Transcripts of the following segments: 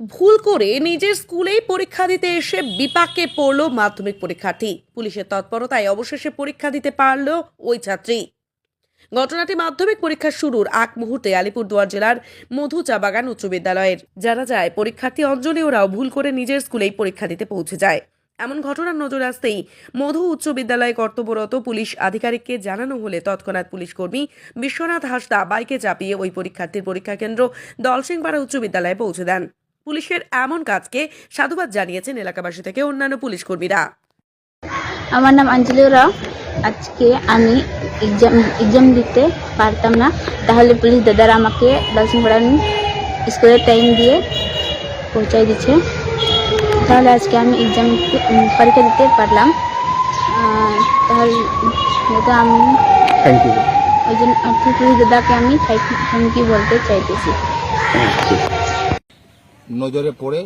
ভুল করে নিজের স্কুলেই পরীক্ষা দিতে এসে বিপাকে পড়ল মাধ্যমিক পরীক্ষার্থী। পুলিশের তৎপরতায় অবশেষে পরীক্ষা দিতে পারল ওই ছাত্রী। ঘটনাটি মাধ্যমিক পরীক্ষা শুরুর আগ মুহূর্তে আলিপুরদুয়ার জেলার মধু চা বাগান উচ্চ বিদ্যালয়ের যারা যায়, পরীক্ষার্থী অঞ্জলি ওরাও ভুল করে নিজের স্কুলেই পরীক্ষা দিতে পৌঁছে যায়। এমন ঘটনার নজর আসতেই মধু উচ্চ বিদ্যালয়ে কর্তব্যরত পুলিশ আধিকারিককে জানানো হলে তৎক্ষণাৎ পুলিশ কর্মী বিশ্বনাথ হাসদা বাইকে চাপিয়ে ওই পরীক্ষার্থীর পরীক্ষা কেন্দ্র দলসিংপাড়া উচ্চ বিদ্যালয়ে পৌঁছে দেন। পুলিশের এমন কাজকে সাধুবাদ জানিয়েছেন এলাকাবাসী থেকে অন্যান্য পুলিশ কর্মীরা। আমার নাম অঞ্জলি রাও। আজকে আমি এক্সাম এক্সাম দিতে পারতাম না। তাহলে পুলিশ দাদারা আমাকে দর্শনপাড়া স্কুলের টাইম দিয়ে পৌঁছাই দিচ্ছে। তাহলে আজকে আমি এক্সাম পরীক্ষা দিতে পারলাম। তাহলে দাদা আমি থ্যাংক ইউ ওই জন্য পুলিশ দাদাকে আমি থ্যাংক ইউ বলতে চাইতেছি। নজরে পড়ে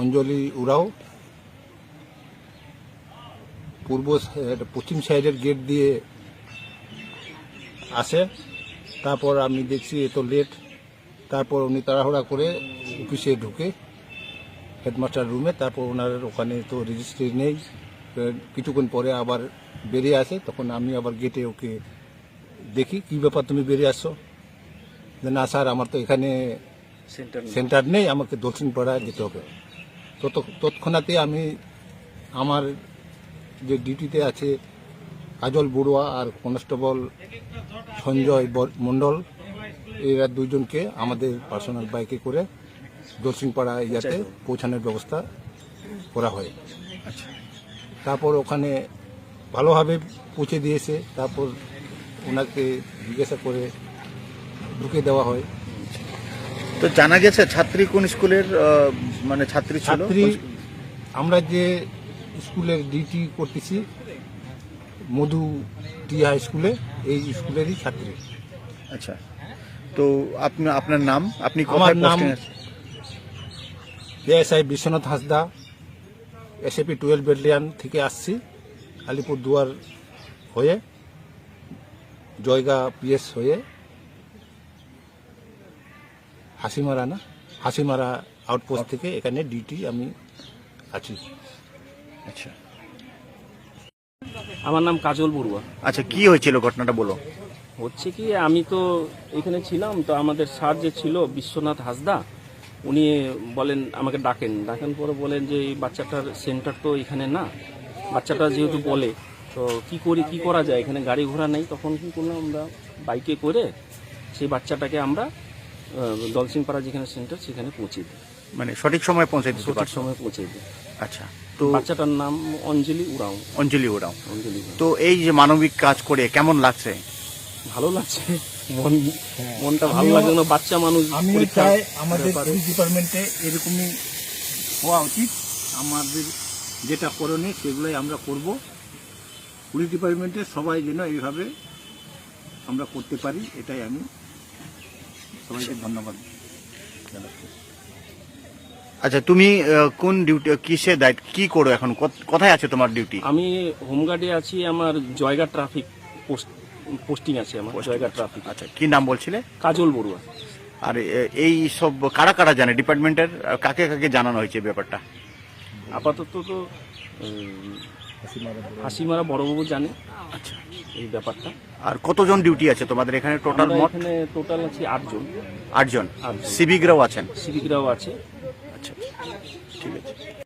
অঞ্জলি উরাও পূর্ব পশ্চিম সাইডের গেট দিয়ে আসে। তারপর আমি দেখছি এত লেট তারপর উনি তাড়াহুড়া করে অফিসে ঢুকে হেডমাস্টার রুমে তারপর ওনার ওখানে তো রেজিস্ট্রি নেই। কিছুক্ষণ পরে আবার বেরিয়ে আসে। তখন আমি আবার গেটে ওকে দেখি, কি ব্যাপার তুমি বেরিয়ে আসছো? না স্যার, আমার তো এখানে সেন্টার নেই। আমাকে দক্ষিণ পাড়ায় যেতে হবে। তত তৎক্ষণাৎই আমি আমার যে ডিউটিতে আছে কাজল বড়ুয়া আর কনস্টেবল সঞ্জয় মণ্ডল এরা দুজনকে আমাদের পার্সোনাল বাইকে করে দক্ষিণপাড়া ইয়াতে পৌঁছানোর ব্যবস্থা করা হয়। তারপর ওখানে ভালোভাবে পৌঁছে দিয়েছে তারপর ওনাকে জিজ্ঞাসা করে ঢুকে দেওয়া হয়। তো জানা গেছে ছাত্রী কোন স্কুলের মানে ছাত্রী ছিল? ছাত্রী আমরা যে স্কুলের ডিউটি করতেছি মধু টি হাই স্কুলে এই স্কুলেরই ছাত্রী। আচ্ছা। তো আপনি আপনার নাম? আপনি আমার নাম? ASI Biswanath Hasda SAP twelve battalion থেকে আসছি আলিপুর দুয়ার হয়ে জয়গা পিএস হয়ে। হাসিমারা না হাসিমারা আউটপোস্ট থেকে এখানে ডিউটি আমি আছি। আচ্ছা। আমার নাম কাজল বড়ুয়া। আচ্ছা কি হয়েছিল ঘটনাটা বলো? হচ্ছে কি আমি তো এখানে ছিলাম তো আমাদের স্যার যে ছিল বিশ্বনাথ হাসদা উনি বলেন আমাকে ডাকেন। ডাকেন পরে বলেন যে এই বাচ্চাটার সেন্টার তো এখানে না বাচ্চাটা যেহেতু বলে তো কি করি কি করা যায়? এখানে গাড়ি ঘোড়া নেই। তখন কি করলাম আমরা বাইকে করে সেই বাচ্চাটাকে আমরা দলসিংপাড়া যেখানে সেন্টার সেখানে পৌঁছে দিই। মানে সঠিক সময় পৌঁছে দিতে সঠিক সময় পৌঁছে দিই। আচ্ছা তো বাচ্চাটার নাম অঞ্জলি উড়াও। অঞ্জলি ওরাও অঞ্জলি তো এই যে মানবিক কাজ করে কেমন লাগছে? ভালো লাগছে। মন মনটা ভালো লাগছে না বাচ্চা মানুষ পরীক্ষা চাই আমাদের পুলিশ ডিপার্টমেন্টে এরকমই হওয়া উচিত। আমাদের যেটা করণীয় সেগুলোই আমরা করব। পুলিশ ডিপার্টমেন্টে সবাই যেন এইভাবে আমরা করতে পারি এটাই আমি সবাইকে ধন্যবাদ। আচ্ছা তুমি কোন ডিউটি কিসে দায়িত্ব কি করো এখন? কোথ- কোথায় আছে তোমার ডিউটি আমি হোমগার্ডে আছি আমার জয়গা ট্রাফিক পোস্ট পোস্টিং আছে আমার জয়গা ট্রাফিক আচ্ছা কি নাম বলছিলে? কাজল বড়ুয়া। আর এই সব কারা কারা জানে? ডিপার্টমেন্টের কাকে কাকে জানানো হয়েছে ব্যাপারটা? আপাতত তো হাসিমারা বড়বাবু। জানে আচ্ছা এই ব্যাপারটা। আর কতজন ডিউটি আছে তোমাদের এখানে টোটাল আমরা মোট? এখানে টোটাল আছে আটজন। আটজন। আটজন। সিভিকরাও আছেন? সিভিকরাও আছে। আচ্ছা। ঠিক আছে।